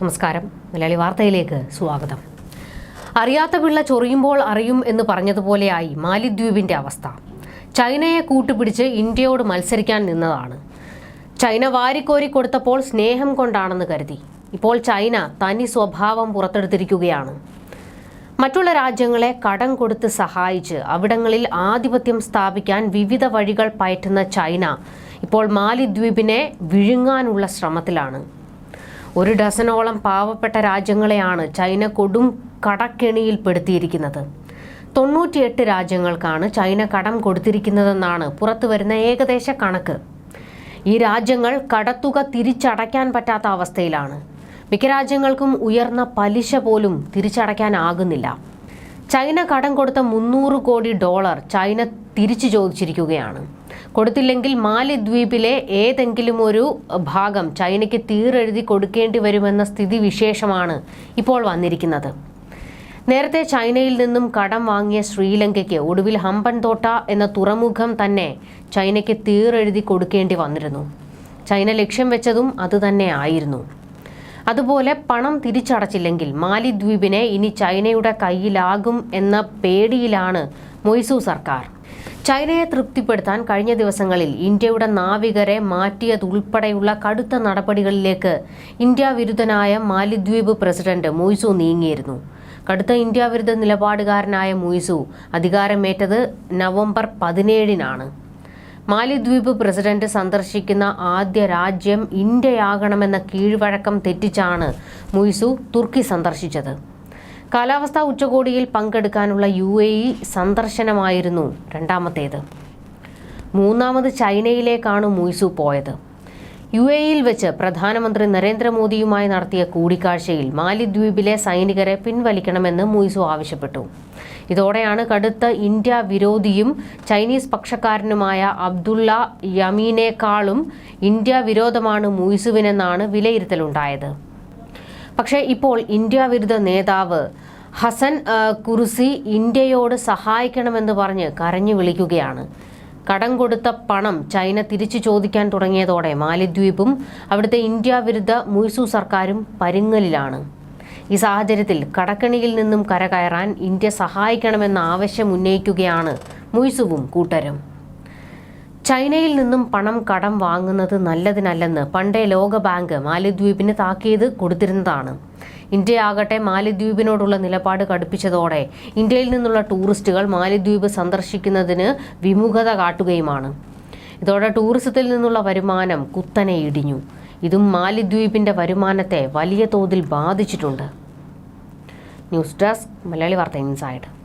നമസ്കാരം. മലയാളി വാർത്തയിലേക്ക് സ്വാഗതം. അറിയാത്ത പിള്ള ചൊറിയുമ്പോൾ അറിയും എന്ന് പറഞ്ഞതുപോലെയായി മാലിദ്വീപിന്റെ അവസ്ഥ. ചൈനയെ കൂട്ടുപിടിച്ച് ഇന്ത്യയോട് മത്സരിക്കാൻ നിന്നതാണ്. ചൈന വാരിക്കോരി കൊടുത്തപ്പോൾ സ്നേഹം കൊണ്ടാണെന്ന് കരുതി. ഇപ്പോൾ ചൈന തനി സ്വഭാവം പുറത്തെടുത്തിരിക്കുകയാണ്. മറ്റുള്ള രാജ്യങ്ങളെ കടം കൊടുത്ത് സഹായിച്ച് അവിടങ്ങളിൽ ആധിപത്യം സ്ഥാപിക്കാൻ വിവിധ വഴികൾ പയറ്റുന്ന ചൈന ഇപ്പോൾ മാലിദ്വീപിനെ വിഴുങ്ങാനുള്ള ശ്രമത്തിലാണ്. ഒരു ഡസനോളം പാവപ്പെട്ട രാജ്യങ്ങളെയാണ് ചൈന കൊടും കടക്കെണിയിൽപ്പെടുത്തിയിരിക്കുന്നത്. തൊണ്ണൂറ്റിയെട്ട് രാജ്യങ്ങൾക്കാണ് ചൈന കടം കൊടുത്തിരിക്കുന്നതെന്നാണ് പുറത്തുവരുന്ന ഏകദേശ കണക്ക്. ഈ രാജ്യങ്ങൾ കടത്തുക തിരിച്ചടയ്ക്കാൻ പറ്റാത്ത അവസ്ഥയിലാണ്. മിക്ക രാജ്യങ്ങൾക്കും ഉയർന്ന പലിശ പോലും തിരിച്ചടയ്ക്കാനാകുന്നില്ല. ചൈന കടം കൊടുത്ത മുന്നൂറ് കോടി ഡോളർ ചൈന തിരിച്ചു ചോദിച്ചിരിക്കുകയാണ്. കൊടുത്തില്ലെങ്കിൽ മാലിദ്വീപിലെ ഏതെങ്കിലും ഒരു ഭാഗം ചൈനയ്ക്ക് തീരെഴുതി കൊടുക്കേണ്ടി വരുമെന്ന സ്ഥിതി വിശേഷമാണ് ഇപ്പോൾ വന്നിരിക്കുന്നത്. നേരത്തെ ചൈനയിൽ നിന്നും കടം വാങ്ങിയ ശ്രീലങ്കയ്ക്ക് ഒടുവിൽ ഹമ്പൻതോട്ട എന്ന തുറമുഖം തന്നെ ചൈനയ്ക്ക് തീരെഴുതി കൊടുക്കേണ്ടി വന്നിരുന്നു. ചൈന ലക്ഷ്യം വെച്ചതും അതുതന്നെ ആയിരുന്നു. അതുപോലെ പണം തിരിച്ചടച്ചില്ലെങ്കിൽ മാലിദ്വീപിനെ ഇനി ചൈനയുടെ കയ്യിലാകും എന്ന പേടിയിലാണ് മൊയ്സു സർക്കാർ. ചൈനയെ തൃപ്തിപ്പെടുത്താൻ കഴിഞ്ഞ ദിവസങ്ങളിൽ ഇന്ത്യയുടെ നാവികരെ മാറ്റിയതുൾപ്പെടെയുള്ള കടുത്ത നടപടികളിലേക്ക് ഇന്ത്യ വിരുദ്ധനായ മാലിദ്വീപ് പ്രസിഡന്റ് മൊയ്സു നീങ്ങിയിരുന്നു. കടുത്ത ഇന്ത്യ വിരുദ്ധ നിലപാടുകാരനായ മൊയ്സു അധികാരമേറ്റത് നവംബർ പതിനേഴിനാണ്. മാലിദ്വീപ് പ്രസിഡന്റ് സന്ദർശിക്കുന്ന ആദ്യ രാജ്യം ഇന്ത്യയാകണമെന്ന കീഴ്വഴക്കം തെറ്റിച്ചാണ് മുയ്സു തുർക്കി സന്ദർശിച്ചത്. കാലാവസ്ഥാ ഉച്ചകോടിയിൽ പങ്കെടുക്കാനുള്ള യു എ ഇ സന്ദർശനമായിരുന്നു രണ്ടാമത്തേത്. മൂന്നാമത് ചൈനയിലേക്കാണ് മുയ്സു പോയത്. യു എ ഇയിൽ വെച്ച് പ്രധാനമന്ത്രി നരേന്ദ്രമോദിയുമായി നടത്തിയ കൂടിക്കാഴ്ചയിൽ മാലിദ്വീപിലെ സൈനികരെ പിൻവലിക്കണമെന്ന് മുയ്സു ആവശ്യപ്പെട്ടു. ഇതോടെയാണ് കടുത്ത ഇന്ത്യ വിരോധിയും ചൈനീസ് പക്ഷക്കാരനുമായ അബ്ദുള്ള യമീനേക്കാളും ഇന്ത്യ വിരോധമാണ് മുയ്സുവിനെന്നാണ് വിലയിരുത്തലുണ്ടായത്. പക്ഷേ ഇപ്പോൾ ഇന്ത്യ വിരുദ്ധ നേതാവ് ഹസൻ കുറുസി ഇന്ത്യയോട് സഹായിക്കണമെന്ന് പറഞ്ഞ് കരഞ്ഞു വിളിക്കുകയാണ്. കടം കൊടുത്ത പണം ചൈന തിരിച്ചു ചോദിക്കാൻ തുടങ്ങിയതോടെ മാലിദ്വീപും അവിടുത്തെ ഇന്ത്യ വിരുദ്ധ മുയ്സു സർക്കാരും പരുങ്ങലിലാണ്. ഈ സാഹചര്യത്തിൽ കടക്കണിയിൽ നിന്നും കരകയറാൻ ഇന്ത്യ സഹായിക്കണമെന്ന ആവശ്യം ഉന്നയിക്കുകയാണ് മുയ്സുവും കൂട്ടരും. ചൈനയിൽ നിന്നും പണം കടം വാങ്ങുന്നത് നല്ലതിനല്ലെന്ന് പണ്ടേ ലോകബാങ്ക് മാലിദ്വീപിന് താക്കീത് കൊടുത്തിരുന്നതാണ്. ഇന്ത്യയാകട്ടെ മാലിദ്വീപിനോടുള്ള നിലപാട് കടുപ്പിച്ചതോടെ ഇന്ത്യയിൽ നിന്നുള്ള ടൂറിസ്റ്റുകൾ മാലിദ്വീപ് സന്ദർശിക്കുന്നതിന് വിമുഖത കാട്ടുകയുമാണ്. ഇതോടെ ടൂറിസത്തിൽ നിന്നുള്ള വരുമാനം കുത്തനെ ഇടിഞ്ഞു. ഇതും മാലിദ്വീപിന്റെ വരുമാനത്തെ വലിയ തോതിൽ ബാധിച്ചിട്ടുണ്ട്. ന്യൂസ് ഡെസ്ക് മലയാളി വാർത്ത ഇൻസൈഡ്.